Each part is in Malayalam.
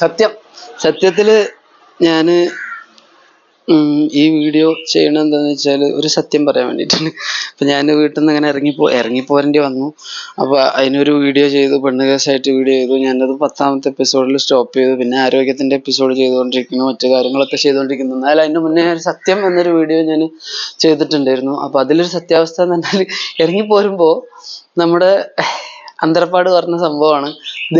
സത്യം. സത്യത്തിൽ ഞാൻ ഈ വീഡിയോ ചെയ്യണ എന്താന്ന് വെച്ചാൽ ഒരു സത്യം പറയാൻ വേണ്ടിയിട്ടാണ് അപ്പൊ ഞാൻ വീട്ടിൽ നിന്ന് ഇങ്ങനെ ഇറങ്ങിപ്പോ ഇറങ്ങിപ്പോരേണ്ടി വന്നു. അപ്പൊ അതിനൊരു വീഡിയോ ചെയ്തു പെണ്ണ് കേസായിട്ട് വീഡിയോ ചെയ്തു. ഞാനത് പത്താമത്തെ എപ്പിസോഡിൽ സ്റ്റോപ്പ് ചെയ്തു. പിന്നെ ആരോഗ്യത്തിന്റെ എപ്പിസോഡ് ചെയ്തുകൊണ്ടിരിക്കുന്നു. മറ്റു കാര്യങ്ങളൊക്കെ ചെയ്തുകൊണ്ടിരിക്കുന്നു. എന്നാൽ അതിന് മുന്നേ ഒരു സത്യം എന്നൊരു വീഡിയോ ഞാൻ ചെയ്തിട്ടുണ്ടായിരുന്നു. അപ്പൊ അതിലൊരു സത്യാവസ്ഥ എന്ന് പറഞ്ഞാൽ ഇറങ്ങിപ്പോരുമ്പോൾ നമ്മുടെ അന്തരപ്പാട് പറഞ്ഞ സംഭവമാണ്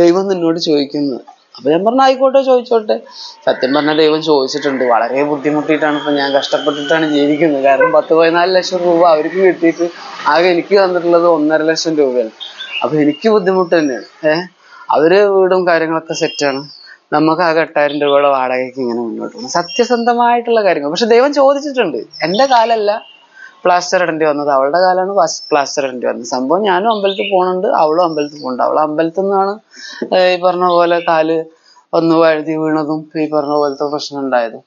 ദൈവം നിന്നോട് ചോദിക്കുന്നത്. അപ്പൊ ഞാൻ പറഞ്ഞു ആയിക്കോട്ടെ ചോദിച്ചോട്ടെ. സത്യം പറഞ്ഞ ദൈവം ചോദിച്ചിട്ടുണ്ട്. വളരെ ബുദ്ധിമുട്ടിയിട്ടാണ് ഇപ്പൊ ഞാൻ കഷ്ടപ്പെട്ടിട്ടാണ് ജീവിക്കുന്നത്. കാരണം പത്ത് പതിനാല് ലക്ഷം രൂപ അവർക്ക് കിട്ടിയിട്ട് ആകെ എനിക്ക് തന്നിട്ടുള്ളത് ഒന്നര ലക്ഷം രൂപയാണ്. അപ്പൊ എനിക്ക് ബുദ്ധിമുട്ട് തന്നെയാണ്. ഏഹ് അവർ വീടും കാര്യങ്ങളൊക്കെ സെറ്റാണ് നമുക്ക് ആകെ എട്ടായിരം രൂപയുടെ വാടകയ്ക്ക് ഇങ്ങനെ മുന്നോട്ട് പോകും സത്യസന്ധമായിട്ടുള്ള കാര്യങ്ങൾ. പക്ഷെ ദൈവം ചോദിച്ചിട്ടുണ്ട്. എന്റെ കാലല്ല. പ്ലാസ്റ്റർ ഇടേണ്ടി വന്നത്. അവളുടെ കാലാണ് പ്ലാസ്റ്റർ ഇടേണ്ടി വന്നത്. സംഭവം ഞാനും അമ്പലത്തിൽ പോകുന്നുണ്ട് അവളും അമ്പലത്തിൽ പോകുന്നുണ്ട് അവൾ അമ്പലത്തിൽ നിന്നാണ് ഈ പറഞ്ഞ പോലെ കാൽ ഒന്ന് വഴുതി വീണതും ഈ പറഞ്ഞ പോലത്തെ പ്രശ്നം ഉണ്ടായത്.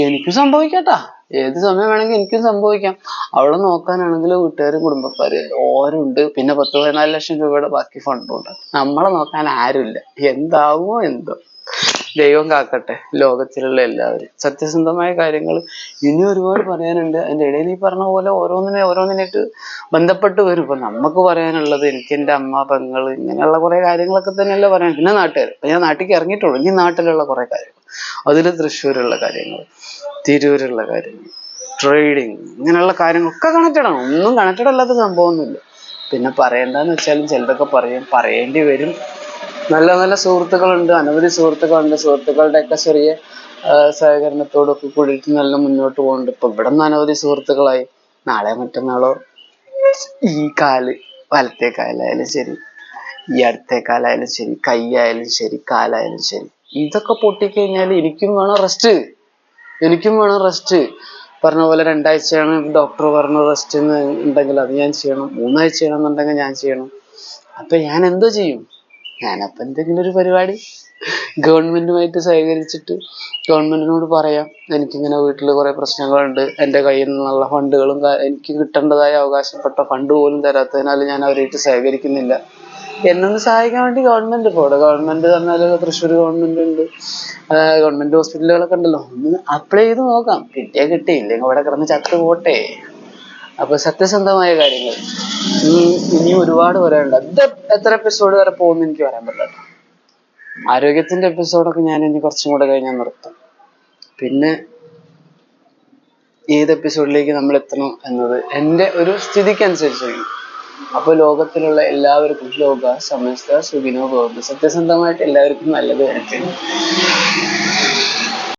എനിക്കും സംഭവിക്കട്ടാ. ഏത് സമയം വേണമെങ്കിൽ എനിക്കും സംഭവിക്കാം. അവളെ നോക്കാനാണെങ്കിൽ വീട്ടുകാരും കുടുംബക്കാര് ഓരുണ്ട് പിന്നെ പത്ത് പതിനാല് ലക്ഷം രൂപയുടെ ബാക്കി ഫണ്ടും ഉണ്ട്. നമ്മളെ നോക്കാൻ ആരുമില്ല. എന്താവുമോ എന്തോ. ദൈവം കാക്കട്ടെ ലോകത്തിലുള്ള എല്ലാവരും. സത്യസന്ധമായ കാര്യങ്ങൾ ഇനി ഒരുപാട് പറയാനുണ്ട്. അതിന്റെ ഇടയിൽ ഈ പറഞ്ഞ പോലെ ഓരോന്നിനെ ഓരോന്നിനായിട്ട് ബന്ധപ്പെട്ട് വരും. ഇപ്പൊ നമുക്ക് പറയാനുള്ളത് എനിക്ക് എന്റെ അമ്മ പെങ്ങൾ ഇങ്ങനെയുള്ള കുറെ കാര്യങ്ങളൊക്കെ തന്നെയല്ലേ പറയാൻ. പിന്നെ നാട്ടുകാർ. ഞാൻ നാട്ടിലേക്ക് ഇറങ്ങിയിട്ടുള്ളൂ. ഇനി നാട്ടിലുള്ള കുറെ കാര്യങ്ങൾ. അതിൽ തൃശ്ശൂരുള്ള കാര്യങ്ങൾ തിരൂരുള്ള കാര്യങ്ങൾ ട്രേഡിങ് ഇങ്ങനെയുള്ള കാര്യങ്ങളൊക്കെ കണക്റ്റഡ് ആണ്. ഒന്നും കണക്റ്റഡ് അല്ലാത്ത സംഭവമൊന്നുമില്ല. പിന്നെ പറയണ്ടെന്ന് വെച്ചാലും ചിലതൊക്കെ പറയും. പറയേണ്ടി വരും. നല്ല നല്ല സുഹൃത്തുക്കളുണ്ട്. അനവധി സുഹൃത്തുക്കളുണ്ട്. സുഹൃത്തുക്കളുടെയൊക്കെ ചെറിയ സഹകരണത്തോടൊക്കെ കൂടിയിട്ട് നല്ല മുന്നോട്ട് പോകുന്നുണ്ട് ഇപ്പൊ ഇവിടെ നിന്ന് അനവധി സുഹൃത്തുക്കളായി. നാളെ മറ്റന്നാളോ ഈ കാൽ വലത്തെ കാലായാലും ശരി ഈ അടുത്തെ കാലായാലും ശരി കൈയായാലും ശരി കാലായാലും ശരി ഇതൊക്കെ പൊട്ടിക്കഴിഞ്ഞാൽ എനിക്കും വേണം റെസ്റ്റ്. എനിക്കും വേണം റെസ്റ്റ്. പറഞ്ഞ പോലെ രണ്ടാഴ്ചയാണ് ഡോക്ടർ പറഞ്ഞ റെസ്റ്റ് ഉണ്ടെങ്കിൽ അത് ഞാൻ ചെയ്യണം. മൂന്നാഴ്ച ചെയ്യണമെന്നുണ്ടെങ്കിൽ ഞാൻ ചെയ്യണം. അപ്പൊ ഞാൻ എന്തോ ചെയ്യും? ഞാനപ്പൊ എന്തെങ്കിലും ഒരു പരിപാടി ഗവൺമെന്റുമായിട്ട് സഹകരിച്ചിട്ട് ഗവൺമെന്റിനോട് പറയാം. എനിക്കിങ്ങനെ വീട്ടിൽ കുറെ പ്രശ്നങ്ങളുണ്ട്. എന്റെ കയ്യിൽ നിന്നുള്ള ഫണ്ടുകളും എനിക്ക് കിട്ടേണ്ടതായ അവകാശപ്പെട്ട ഫണ്ട് പോലും തരാത്തതിനാൽ ഞാൻ അവരായിട്ട് സഹകരിക്കുന്നില്ല. എന്നൊന്ന് സഹായിക്കാൻ വേണ്ടി ഗവൺമെന്റ് പോടെ ഗവൺമെന്റ് പറഞ്ഞാൽ തൃശ്ശൂർ ഗവൺമെന്റ് ഉണ്ട് ഗവൺമെന്റ് ഹോസ്പിറ്റലുകളൊക്കെ ഉണ്ടല്ലോ. ഒന്ന് അപ്ലൈ ചെയ്ത് നോക്കാം. കിട്ടിയാ കിട്ടി. ഇല്ലെങ്കിൽ ഇവിടെ കിടന്ന് ചത്തു പോട്ടെ. അപ്പൊ സത്യസന്ധമായ കാര്യങ്ങൾ. ഇനി ഇനി ഒരുപാട് പറയാനുണ്ട്. അത് എത്ര എപ്പിസോഡ് വരെ പോകുന്നു എനിക്ക് പറയാൻ പറ്റില്ല ആരോഗ്യത്തിന്റെ എപ്പിസോഡൊക്കെ ഞാൻ ഇനി കുറച്ചും കൂടെ കഴിഞ്ഞാൽ നിർത്തും. പിന്നെ ഏത് എപ്പിസോഡിലേക്ക് നമ്മൾ എത്തണം എന്നത് എന്റെ ഒരു സ്ഥിതിക്ക് അനുസരിച്ചായിരിക്കും. അപ്പൊ ലോകത്തിലുള്ള എല്ലാവർക്കും ലോക സമസ്ത സുഖിനോ പോകുന്നു സത്യസന്ധമായിട്ട് എല്ലാവർക്കും നല്ലത് വരട്ടെ